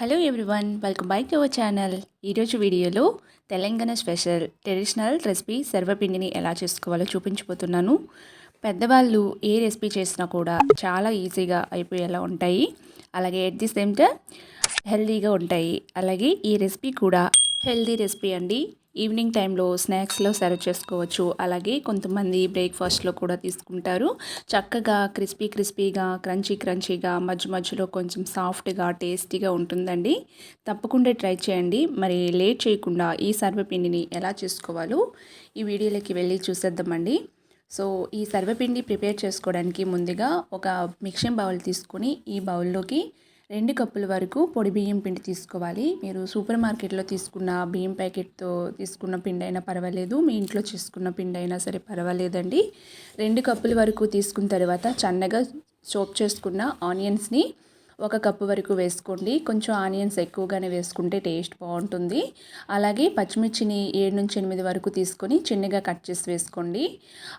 Hello everyone welcome back to our channel ఈరోజు వీడియోలో Telangana special traditional recipe సర్వపిండిని ఎలా చేసుకోవాలో చూపించబోతున్నాను. పెద్దవాళ్ళు ఏ రెసిపీ చేసినా కూడా చాలా ఈజీగా అయిపోయేలా ఉంటాయి. అలాగే ఎట్ ది సేమ్ టైం హెల్తీగా ఉంటాయి. అలాగే ఈ రెసిపీ కూడా హెల్దీ రెసిపీ అండి. ఈవినింగ్ టైంలో స్నాక్స్లో సర్వ్ చేసుకోవచ్చు. అలాగే కొంతమంది బ్రేక్ఫాస్ట్లో కూడా తీసుకుంటారు. చక్కగా క్రిస్పీ క్రిస్పీగా క్రంచీ క్రంచీగా మధ్య మధ్యలో కొంచెం సాఫ్ట్గా టేస్టీగా ఉంటుందండి. తప్పకుండా ట్రై చేయండి. మరి లేట్ చేయకుండా ఈ సర్వపిండిని ఎలా చేసుకోవాలో ఈ వీడియోలోకి వెళ్ళి చూసేద్దామండి. సో ఈ సర్వపిండి ప్రిపేర్ చేసుకోవడానికి ముందుగా ఒక మిక్సింగ్ బౌల్ తీసుకొని ఈ బౌల్లోకి రెండు కప్పుల వరకు పొడి బియ్యం పిండి తీసుకోవాలి. మీరు సూపర్ మార్కెట్లో తీసుకున్న బియ్యం ప్యాకెట్తో తీసుకున్న పిండి అయినా పర్వాలేదు. మీ ఇంట్లో చేసుకున్న పిండి అయినా సరే పర్వాలేదండి. రెండు కప్పుల వరకు తీసుకున్న తర్వాత చన్నగా సోప్ చేసుకున్న ఆనియన్స్ని ఒక కప్పు వరకు వేసుకోండి. కొంచెం ఆనియన్స్ ఎక్కువగానే వేసుకుంటే టేస్ట్ బాగుంటుంది. అలాగే పచ్చిమిర్చిని ఏడు నుంచి ఎనిమిది వరకు తీసుకొని చిన్నగా కట్ చేసి వేసుకోండి.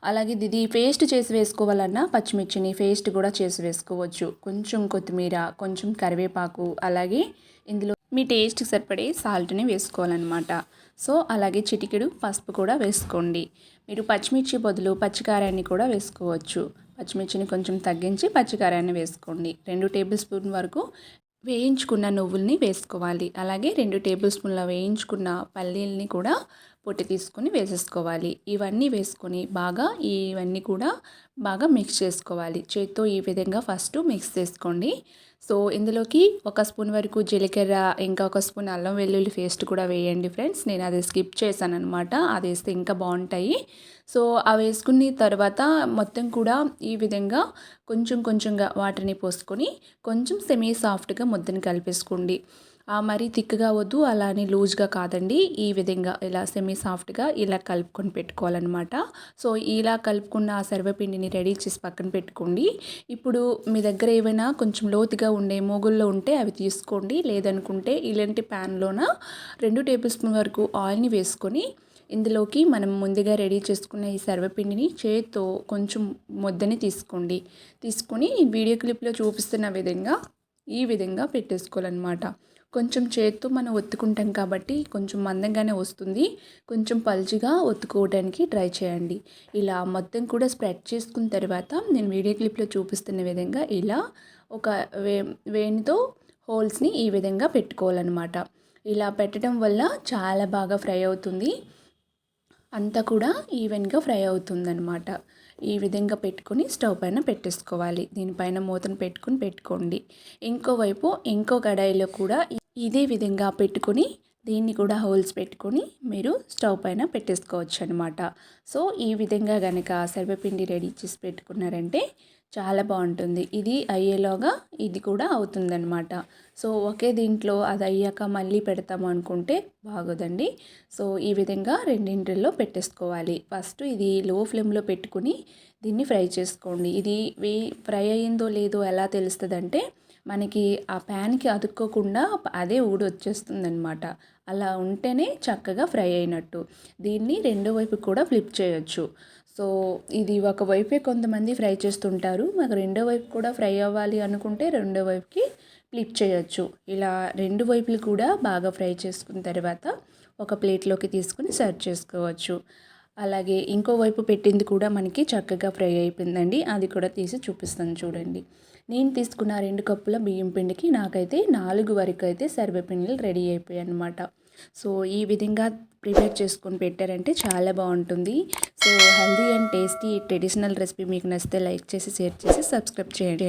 అలాగే ఇది పేస్ట్ చేసి వేసుకోవాలన్నా పచ్చిమిర్చిని పేస్ట్ కూడా చేసి వేసుకోవచ్చు. కొంచెం కొత్తిమీర కొంచెం కరివేపాకు అలాగే ఇందులో మీ టేస్ట్కి సరిపడే సాల్ట్ని వేసుకోవాలన్నమాట. సో అలాగే చిటికెడు పసుపు కూడా వేసుకోండి. మీరు పచ్చిమిర్చి బదులు పచ్చికారాన్ని కూడా వేసుకోవచ్చు. పచ్చిమిర్చిని కొంచెం తగ్గించి పచ్చికారాన్ని వేసుకోండి. రెండు టేబుల్ స్పూన్ వరకు వేయించుకున్న నువ్వుల్ని వేసుకోవాలి. అలాగే రెండు టేబుల్ స్పూన్ల వేయించుకున్న పల్లీల్ని కూడా పొట్టి తీసుకొని వేసేసుకోవాలి. ఇవన్నీ వేసుకొని బాగా ఇవన్నీ కూడా బాగా మిక్స్ చేసుకోవాలి. చేత్తో ఈ విధంగా ఫస్ట్ మిక్స్ చేసుకోండి. సో ఇందులోకి ఒక స్పూన్ వరకు జీలకర్ర ఇంకా ఒక స్పూన్ అల్లం వెల్లుల్లి పేస్ట్ కూడా వేయండి ఫ్రెండ్స్ నేను అది స్కిప్ చేశాను అనమాట అది వేస్తే ఇంకా బాగుంటాయి. సో అవి వేసుకున్న తర్వాత మొత్తం కూడా ఈ విధంగా కొంచెం కొంచెంగా వాటర్ని పోసుకొని కొంచెం సెమీ సాఫ్ట్గా ముద్దని కలిపేసుకోండి. మరీ థిక్గా వద్దు అలానే లూజ్గా కాదండి. ఈ విధంగా ఇలా సెమీ సాఫ్ట్గా ఇలా కలుపుకొని పెట్టుకోవాలన్నమాట. సో ఇలా కలుపుకున్న ఆ సర్వపిండిని రెడీ చేసి పక్కన పెట్టుకోండి. ఇప్పుడు మీ దగ్గర ఏమైనా కొంచెం లోతుగా ఉండే మూగుల్లో ఉంటే అవి తీసుకోండి. లేదనుకుంటే ఇలాంటి ప్యాన్లోన రెండు టేబుల్ స్పూన్ వరకు ఆయిల్ని వేసుకొని ఇందులోకి మనం ముందుగా రెడీ చేసుకున్న ఈ సర్వపిండిని చేత్తో కొంచెం ముద్దని తీసుకోండి. తీసుకొని వీడియో క్లిప్లో చూపిస్తున్న విధంగా ఈ విధంగా పెట్టేసుకోవాలన్నమాట. కొంచెం చేత్తో మనం ఒత్తుకుంటాం కాబట్టి కొంచెం మందంగానే వస్తుంది. కొంచెం పల్చిగా ఒత్తుకోవడానికి ట్రై చేయండి. ఇలా మొత్తం కూడా స్ప్రెడ్ చేసుకున్న తర్వాత నేను వీడియో క్లిప్లో చూపిస్తున్న విధంగా ఇలా ఒక వే వేణితో హోల్స్ని ఈ విధంగా పెట్టుకోవాలన్నమాట. ఇలా పెట్టడం వల్ల చాలా బాగా ఫ్రై అవుతుంది. అంతా కూడా ఈవెన్గా ఫ్రై అవుతుందన్నమాట. ఈ విధంగా పెట్టుకొని స్టవ్ పైన పెట్టేసుకోవాలి. దీనిపైన మూతను పెట్టుకొని పెట్టుకోండి. ఇంకోవైపు ఇంకో కడాయిలో కూడా ఇదే విధంగా పెట్టుకొని దీన్ని కూడా హోల్స్ పెట్టుకొని మీరు స్టవ్ పైన పెట్టేసుకోవచ్చు అనమాట సో ఈ విధంగా కనుక సర్వపిండి రెడీ చేసి పెట్టుకున్నారంటే చాలా బాగుంటుంది. ఇది అయ్యేలోగా ఇది కూడా అవుతుందన్నమాట. సో ఒకే దీంట్లో అది అయ్యాక మళ్ళీ పెడతాము అనుకుంటే బాగోదండి. సో ఈ విధంగా రెండింటిల్లో పెట్టేసుకోవాలి. ఫస్ట్ ఇది లో ఫ్లేమ్లో పెట్టుకుని దీన్ని ఫ్రై చేసుకోండి. ఇది ఫ్రై అయ్యిందో లేదో ఎలా తెలుస్తుందంటే మనకి ఆ ప్యాన్కి అతుక్కోకుండా అదే ఊడి వచ్చేస్తుందనమాట అలా ఉంటేనే చక్కగా ఫ్రై అయినట్టు. దీన్ని రెండో వైపు కూడా ఫ్లిప్ చేయొచ్చు. సో ఇది ఒక వైపే కొంతమంది ఫ్రై చేస్తుంటారు. మాకు రెండో వైపు కూడా ఫ్రై అవ్వాలి అనుకుంటే రెండో వైపుకి ఫ్లిప్ చేయొచ్చు. ఇలా రెండు వైపులు కూడా బాగా ఫ్రై చేసుకున్న తర్వాత ఒక ప్లేట్లోకి తీసుకుని సర్వ్ చేసుకోవచ్చు. అలాగే ఇంకో వైపు పెట్టింది కూడా మనకి చక్కగా ఫ్రై అయిపోయిందండి. అది కూడా తీసి చూపిస్తాను చూడండి. నేను తీసుకున్న రెండు కప్పుల బియ్యం పిండికి నాకైతే నాలుగు వరకు అయితే సర్వపిండిలు రెడీ అయిపోయాయి అనమాట సో ఈ విధంగా ప్రిపేర్ చేసుకొని పెట్టారంటే చాలా బాగుంటుంది. So healthy and tasty traditional recipe మీకు నచ్చితే లైక్ చేసి షేర్ చేసి సబ్స్క్రైబ్ చేయండి.